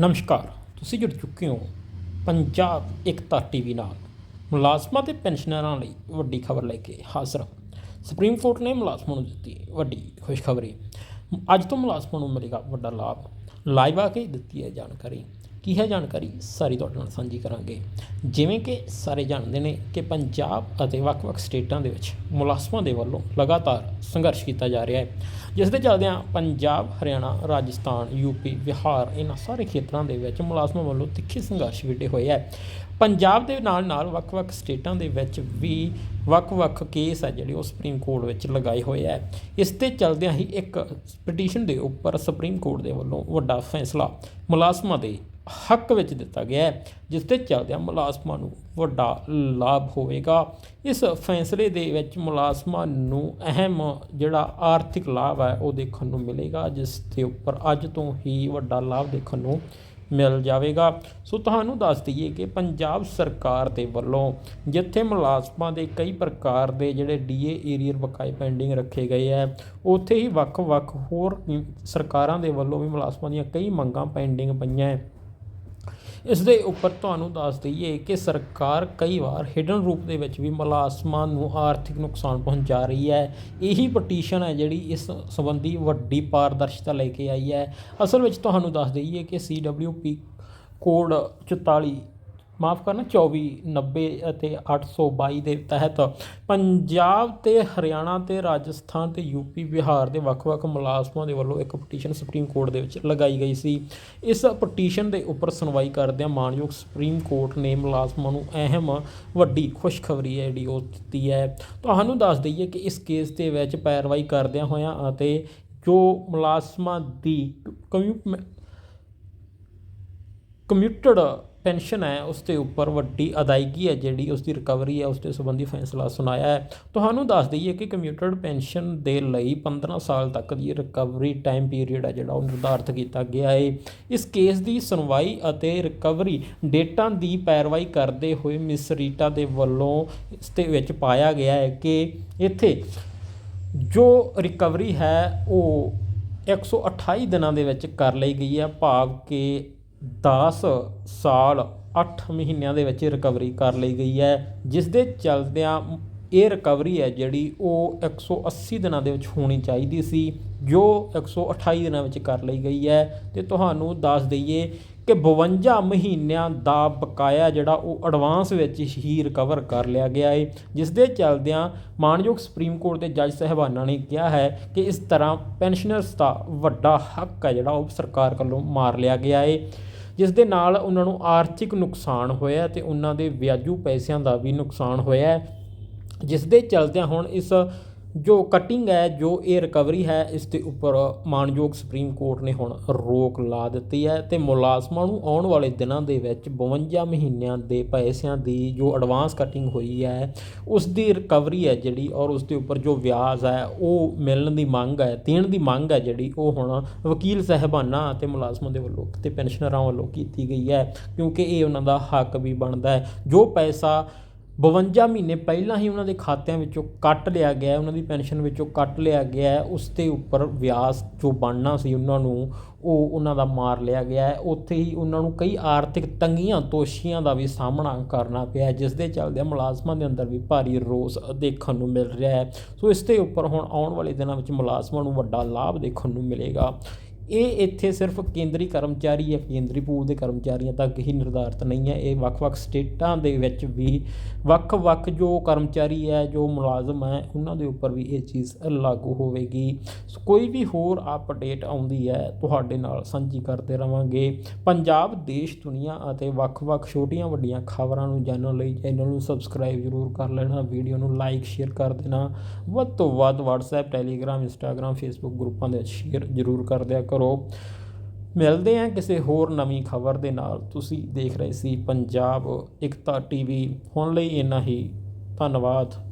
ਨਮਸਕਾਰ, ਤੁਸੀਂ ਜੁੜ ਚੁੱਕੇ ਹੋ ਪੰਜਾਬ ਇਕਤਾ ਟੀਵੀ ਨਾਲ। ਮੁਲਾਜ਼ਮਾਂ ਤੇ ਪੈਨਸ਼ਨਰਾਂ ਲਈ ਵੱਡੀ ਖਬਰ ਲੈ ਕੇ ਹਾਜ਼ਰ ਹਾਂ। ਸੁਪਰੀਮ ਕੋਰਟ ਨੇ ਮੁਲਾਜ਼ਮਾਂ ਨੂੰ ਦਿੱਤੀ ਵੱਡੀ ਖੁਸ਼ਖਬਰੀ। ਅੱਜ ਤੋਂ ਮੁਲਾਜ਼ਮਾਂ ਨੂੰ ਮਿਲੇਗਾ ਵੱਡਾ ਲਾਭ। ਲਾਈਵ ਆ ਕੇ ਦਿੱਤੀ ਹੈ ਜਾਣਕਾਰੀ। ਕੀ ਹੈ ਜਾਣਕਾਰੀ? ਸਾਰੀ ਤੁਹਾਡੇ ਨਾਲ ਸਾਂਝੀ ਕਰਾਂਗੇ। ਜਿਵੇਂ ਕਿ ਸਾਰੇ ਜਾਣਦੇ ਨੇ ਕਿ ਪੰਜਾਬ ਅਤੇ ਵੱਖ-ਵੱਖ ਸਟੇਟਾਂ ਦੇ ਵਿੱਚ ਮੁਲਾਜ਼ਮਾਂ ਦੇ ਵੱਲੋਂ ਲਗਾਤਾਰ ਸੰਘਰਸ਼ ਕੀਤਾ ਜਾ ਰਿਹਾ ਹੈ। ਜਿਸ ਦੇ ਚੱਲਦਿਆਂ ਪੰਜਾਬ, ਹਰਿਆਣਾ, ਰਾਜਸਥਾਨ ਯੂਪੀ ਬਿਹਾਰ ਇਹਨਾਂ ਸਾਰੇ ਖੇਤਰਾਂ ਦੇ ਵਿੱਚ ਮੁਲਾਜ਼ਮਾਂ ਵੱਲੋਂ ਤਿੱਖੇ ਸੰਘਰਸ਼ ਵਿੱਢੇ ਹੋਏ ਹੈ। ਪੰਜਾਬ ਦੇ ਨਾਲ ਨਾਲ ਵੱਖ-ਵੱਖ ਸਟੇਟਾਂ ਦੇ ਵਿੱਚ ਵੀ ਵੱਖ-ਵੱਖ ਕੇਸ ਹੈ ਜਿਹੜੇ ਉਹ ਸੁਪਰੀਮ ਕੋਰਟ ਵਿੱਚ ਲਗਾਏ ਹੋਏ ਹੈ ਇਸ ਤੇ ਚੱਲਦਿਆਂ ਹੀ ਇੱਕ ਪਟੀਸ਼ਨ ਦੇ ਉੱਪਰ ਸੁਪਰੀਮ ਕੋਰਟ ਦੇ ਵੱਲੋਂ ਵੱਡਾ ਫੈਸਲਾ ਮੁਲਾਜ਼ਮਾਂ ਦੇ ਹੱਕ ਵਿੱਚ ਦਿੱਤਾ ਗਿਆ ਹੈ, ਜਿਸ ਤੇ ਚੱਲਦਿਆਂ ਮੁਲਾਜ਼ਮਾਂ ਨੂੰ ਵੱਡਾ ਲਾਭ ਹੋਵੇਗਾ। ਇਸ ਫੈਸਲੇ ਦੇ ਵਿੱਚ ਮੁਲਾਜ਼ਮਾਂ ਨੂੰ ਅਹਿਮ ਜਿਹੜਾ ਆਰਥਿਕ ਲਾਭ ਹੈ ਉਹ ਦੇਖਣ ਨੂੰ ਮਿਲੇਗਾ, ਜਿਸ ਦੇ ਉੱਪਰ ਅੱਜ ਤੋਂ ਹੀ ਵੱਡਾ ਲਾਭ ਦੇਖਣ ਨੂੰ ਮਿਲ ਜਾਵੇਗਾ। ਸੋ ਤੁਹਾਨੂੰ ਦੱਸ ਦਈਏ ਕਿ ਪੰਜਾਬ ਸਰਕਾਰ ਦੇ ਵੱਲੋਂ ਜਿੱਥੇ ਮੁਲਾਜ਼ਮਾਂ ਦੇ ਕਈ ਪ੍ਰਕਾਰ ਦੇ ਜਿਹੜੇ ਡੀਏ ਏਰੀਅਰ ਬਕਾਏ ਪੈਂਡਿੰਗ ਰੱਖੇ ਗਏ ਹੈ, ਉੱਥੇ ਹੀ ਵੱਖ-ਵੱਖ ਹੋਰ ਸਰਕਾਰਾਂ ਦੇ ਵੱਲੋਂ ਵੀ ਮੁਲਾਜ਼ਮਾਂ ਦੀਆਂ ਕਈ ਮੰਗਾਂ ਪੈਂਡਿੰਗ ਪਈਆਂ ਇਸ ਦੇ ਉੱਪਰ ਤੁਹਾਨੂੰ ਦੱਸ ਦਈਏ ਕਿ ਸਰਕਾਰ ਕਈ ਵਾਰ ਹਿਡਨ ਰੂਪ ਦੇ ਵਿੱਚ ਵੀ ਮੁਲਾਜ਼ਮਾਂ ਨੂੰ ਆਰਥਿਕ ਨੁਕਸਾਨ ਪਹੁੰਚਾ ਰਹੀ ਹੈ। ਇਹੀ ਪਟੀਸ਼ਨ ਹੈ ਜਿਹੜੀ ਇਸ ਸੰਬੰਧੀ ਵੱਡੀ ਪਾਰਦਰਸ਼ਤਾ ਲੈ ਕੇ ਆਈ ਹੈ। ਅਸਲ ਵਿੱਚ ਤੁਹਾਨੂੰ ਦੱਸ ਦਈਏ ਕਿ CWP ਕੋਡ 44 ਮਾਫ ਕਰਨਾ 24 90 ਅਤੇ 822 ਦੇ ਤਹਿਤ ਪੰਜਾਬ ਤੇ ਹਰਿਆਣਾ ਤੇ ਰਾਜਸਥਾਨ ਤੇ ਯੂਪੀ ਬਿਹਾਰ ਦੇ ਵੱਖ-ਵੱਖ ਮੁਲਾਜ਼ਮਾਂ ਦੇ ਵੱਲੋਂ ਇੱਕ ਪਟੀਸ਼ਨ ਸੁਪਰੀਮ ਕੋਰਟ ਦੇ ਵਿੱਚ ਲਗਾਈ ਗਈ ਸੀ। ਇਸ ਪਟੀਸ਼ਨ ਦੇ ਉੱਪਰ ਸੁਣਵਾਈ ਕਰਦਿਆਂ ਮਾਨਯੋਗ ਸੁਪਰੀਮ ਕੋਰਟ ਨੇ ਮੁਲਾਜ਼ਮਾਂ ਨੂੰ ਅਹਿਮ ਵੱਡੀ ਖੁਸ਼ਖਬਰੀ ਹੈ ਜਿਹੜੀ ਉਹ ਦਿੱਤੀ ਹੈ। ਤੁਹਾਨੂੰ ਦੱਸ ਦਈਏ ਕਿ ਇਸ ਕੇਸ ਦੇ ਵਿੱਚ ਪੈਰਵਾਈ ਕਰਦਿਆਂ ਹੋਇਆਂ ਅਤੇ ਜੋ ਮੁਲਾਜ਼ਮਾਂ ਦੀ ਕਮਿਊ ਕਮਿਊਟਡ ਪੈਨਸ਼ਨ ਹੈ, ਉਸ ਦੇ ਉੱਪਰ ਵੱਡੀ ਅਦਾਇਗੀ ਹੈ ਜਿਹੜੀ ਉਸ ਦੀ ਰਿਕਵਰੀ ਹੈ, ਉਸ ਦੇ ਸੰਬੰਧੀ ਫੈਸਲਾ ਸੁਣਾਇਆ ਹੈ। ਤੁਹਾਨੂੰ ਦੱਸ ਦਈਏ ਕਿ ਕਮਿਊਟਡ ਪੈਨਸ਼ਨ ਦੇ ਲਈ 15 ਸਾਲ ਤੱਕ ਦੀ ਰਿਕਵਰੀ ਟਾਈਮ ਪੀਰੀਅਡ ਹੈ ਜਿਹੜਾ ਉਹ ਨਿਰਧਾਰਤ ਕੀਤਾ ਗਿਆ ਹੈ ਇਸ ਕੇਸ ਦੀ ਸੁਣਵਾਈ ਅਤੇ ਰਿਕਵਰੀ ਡੇਟਾਂ ਦੀ ਪੈਰਵਾਈ ਕਰਦੇ ਹੋਏ ਮਿਸ ਰੀਟਾ ਦੇ ਵੱਲੋਂ ਇਸ ਦੇ ਵਿੱਚ ਪਾਇਆ ਗਿਆ ਹੈ ਕਿ ਇੱਥੇ ਜੋ ਰਿਕਵਰੀ ਹੈ, ਉਹ 128 ਦਿਨਾਂ ਦੇ ਵਿੱਚ ਕਰ ਲਈ ਗਈ ਹੈ। ਭਾਵ ਕਿ 10 ਸਾਲ 8 ਮਹੀਨਿਆਂ ਦੇ ਵਿੱਚ ਰਿਕਵਰੀ ਕਰ ਲਈ ਗਈ ਹੈ ਜਿਸ ਦੇ ਚਲਦਿਆਂ ਇਹ ਰਿਕਵਰੀ ਹੈ ਜਿਹੜੀ ਉਹ 180 ਦਿਨਾਂ ਦੇ ਵਿੱਚ ਹੋਣੀ ਚਾਹੀਦੀ ਸੀ, ਜੋ 128 ਦਿਨਾਂ ਵਿੱਚ ਕਰ ਲਈ ਗਈ ਹੈ। ਤੇ ਤੁਹਾਨੂੰ ਦੱਸ ਦਈਏ ਕਿ 52 ਮਹੀਨਿਆਂ ਦਾ ਬਕਾਇਆ ਜਿਹੜਾ ਉਹ ਐਡਵਾਂਸ ਵਿੱਚ ਹੀ ਰਿਕਵਰ ਕਰ ਲਿਆ ਗਿਆ ਹੈ ਜਿਸ ਦੇ ਚਲਦਿਆਂ ਮਾਨਯੋਗ ਸੁਪਰੀਮ ਕੋਰਟ ਦੇ ਜੱਜ ਸਹਿਬਾਨਾਂ ਨੇ ਕਿਹਾ ਹੈ ਕਿ ਇਸ ਤਰ੍ਹਾਂ ਪੈਨਸ਼ਨਰਸ ਦਾ ਵੱਡਾ ਹੱਕ ਹੈ ਜਿਹੜਾ ਉਹ ਸਰਕਾਰ ਵੱਲੋਂ ਮਾਰ ਲਿਆ ਗਿਆ ਹੈ ਜਿਸ ਦੇ ਨਾਲ ਉਹਨਾਂ ਨੂੰ ਆਰਥਿਕ ਨੁਕਸਾਨ ਹੋਇਆ ਤੇ ਉਹਨਾਂ ਦੇ ਵਿਆਜੂ ਪੈਸਿਆਂ ਦਾ ਵੀ ਨੁਕਸਾਨ ਹੋਇਆ ਜਿਸ ਦੇ ਚਲਦਿਆਂ ਹੁਣ ਇਸ ਜੋ ਕਟਿੰਗ ਹੈ, ਜੋ ਇਹ ਰਿਕਵਰੀ ਹੈ, ਇਸ ਦੇ ਉੱਪਰ ਮਾਨਯੋਗ ਸੁਪਰੀਮ ਕੋਰਟ ਨੇ ਹੁਣ ਰੋਕ ਲਾ ਦਿੱਤੀ ਹੈ ਤੇ ਮੁਲਾਜ਼ਮਾਂ ਨੂੰ ਆਉਣ ਵਾਲੇ ਦਿਨਾਂ ਦੇ ਵਿੱਚ 52 ਮਹੀਨਿਆਂ ਦੇ ਪੈਸਿਆਂ ਦੀ ਜੋ ਐਡਵਾਂਸ ਕਟਿੰਗ ਹੋਈ ਹੈ, ਉਸ ਦੀ ਰਿਕਵਰੀ ਹੈ ਜਿਹੜੀ ਔਰ ਉਸ ਦੇ ਉੱਪਰ ਜੋ ਵਿਆਜ ਹੈ, ਉਹ ਮਿਲਣ ਦੀ ਮੰਗ ਹੈ, ਦੇਣ ਦੀ ਮੰਗ ਹੈ ਜਿਹੜੀ ਉਹ ਹੁਣ ਵਕੀਲ ਸਹਿਬਾਨਾਂ ਅਤੇ ਮੁਲਾਜ਼ਮਾਂ ਦੇ ਵੱਲੋਂ ਤੇ ਪੈਨਸ਼ਨਰਾਂ ਵੱਲੋਂ ਕੀਤੀ ਗਈ ਹੈ ਕਿਉਂਕਿ ਇਹ ਉਹਨਾਂ ਦਾ ਹੱਕ ਵੀ ਬਣਦਾ ਹੈ। ਜੋ ਪੈਸਾ 52 ਮਹੀਨੇ ਪਹਿਲਾਂ ਹੀ ਉਹਨਾਂ ਦੇ ਖਾਤਿਆਂ ਵਿੱਚੋਂ ਕੱਟ ਲਿਆ ਗਿਆ ਉਹਨਾਂ ਦੀ ਪੈਨਸ਼ਨ ਵਿੱਚੋਂ ਕੱਟ ਲਿਆ ਗਿਆ ਉਸ ਦੇ ਉੱਪਰ ਵਿਆਸ ਜੋ ਬਣਨਾ ਸੀ ਉਹਨਾਂ ਨੂੰ, ਉਹ ਉਹਨਾਂ ਦਾ ਮਾਰ ਲਿਆ ਗਿਆ ਹੈ। ਉੱਥੇ ਹੀ ਉਹਨਾਂ ਨੂੰ ਕਈ ਆਰਥਿਕ ਤੰਗੀਆਂ, ਤੋਸ਼ੀਆਂ ਦਾ ਵੀ ਸਾਹਮਣਾ ਕਰਨਾ ਪਿਆ ਜਿਸ ਦੇ ਚੱਲਦੇ ਮੁਲਾਜ਼ਮਾਂ ਦੇ ਅੰਦਰ ਵੀ ਭਾਰੀ ਰੋਸ ਦੇਖਣ ਨੂੰ ਮਿਲ ਰਿਹਾ ਹੈ। ਸੋ ਇਸ ਦੇ ਉੱਪਰ ਹੁਣ ਆਉਣ ਵਾਲੇ ਦਿਨਾਂ ਵਿੱਚ ਮੁਲਾਜ਼ਮਾਂ ਨੂੰ ਵੱਡਾ ਲਾਭ ਦੇਖਣ ਨੂੰ ਮਿਲੇਗਾ। ਇਹ ਇੱਥੇ ਸਿਰਫ ਕੇਂਦਰੀ ਕਰਮਚਾਰੀ ਜਾਂ ਕੇਂਦਰੀ ਪੂਲ ਦੇ ਕਰਮਚਾਰੀਆਂ ਤੱਕ ਹੀ ਨਿਰਧਾਰਤ ਨਹੀਂ ਹੈ। ਇਹ ਵੱਖ-ਵੱਖ ਸਟੇਟਾਂ ਦੇ ਵਿੱਚ ਵੀ ਵੱਖ-ਵੱਖ ਜੋ ਕਰਮਚਾਰੀ ਹੈ, ਜੋ ਮੁਲਾਜ਼ਮ ਹੈ, ਉਹਨਾਂ ਦੇ ਉੱਪਰ ਵੀ ਇਹ ਚੀਜ਼ ਲਾਗੂ ਹੋਵੇਗੀ। ਕੋਈ ਵੀ ਹੋਰ ਅਪਡੇਟ ਆਉਂਦੀ ਹੈ, ਤੁਹਾਡੇ ਨਾਲ ਸਾਂਝੀ ਕਰਦੇ ਰਵਾਂਗੇ। ਪੰਜਾਬ, ਦੇਸ਼, ਦੁਨੀਆ ਅਤੇ ਵੱਖ-ਵੱਖ ਛੋਟੀਆਂ ਵੱਡੀਆਂ ਖਬਰਾਂ ਨੂੰ ਜਾਣਨ ਲਈ ਚੈਨਲ ਨੂੰ ਸਬਸਕ੍ਰਾਈਬ ਜ਼ਰੂਰ ਕਰ ਲੈਣਾ, ਵੀਡੀਓ ਨੂੰ ਲਾਈਕ, ਸ਼ੇਅਰ ਕਰ ਦੇਣਾ। ਵੱਧ ਤੋਂ ਵੱਧ WhatsApp, Telegram, Instagram, Facebook ਗਰੁੱਪਾਂ ਦੇ ਸ਼ੇਅਰ ਜ਼ਰੂਰ ਕਰ ਦਿਆ ਕਰੋ। ਮਿਲਦੇ ਹਾਂ ਕਿਸੇ ਹੋਰ ਨਵੀਂ ਖਬਰ ਦੇ ਨਾਲ। ਤੁਸੀਂ ਦੇਖ ਰਹੇ ਸੀ ਪੰਜਾਬ ਇਕਤਾ ਟੀਵੀ। ਹੁਣ ਲਈ ਇੰਨਾ ਹੀ। ਧੰਨਵਾਦ।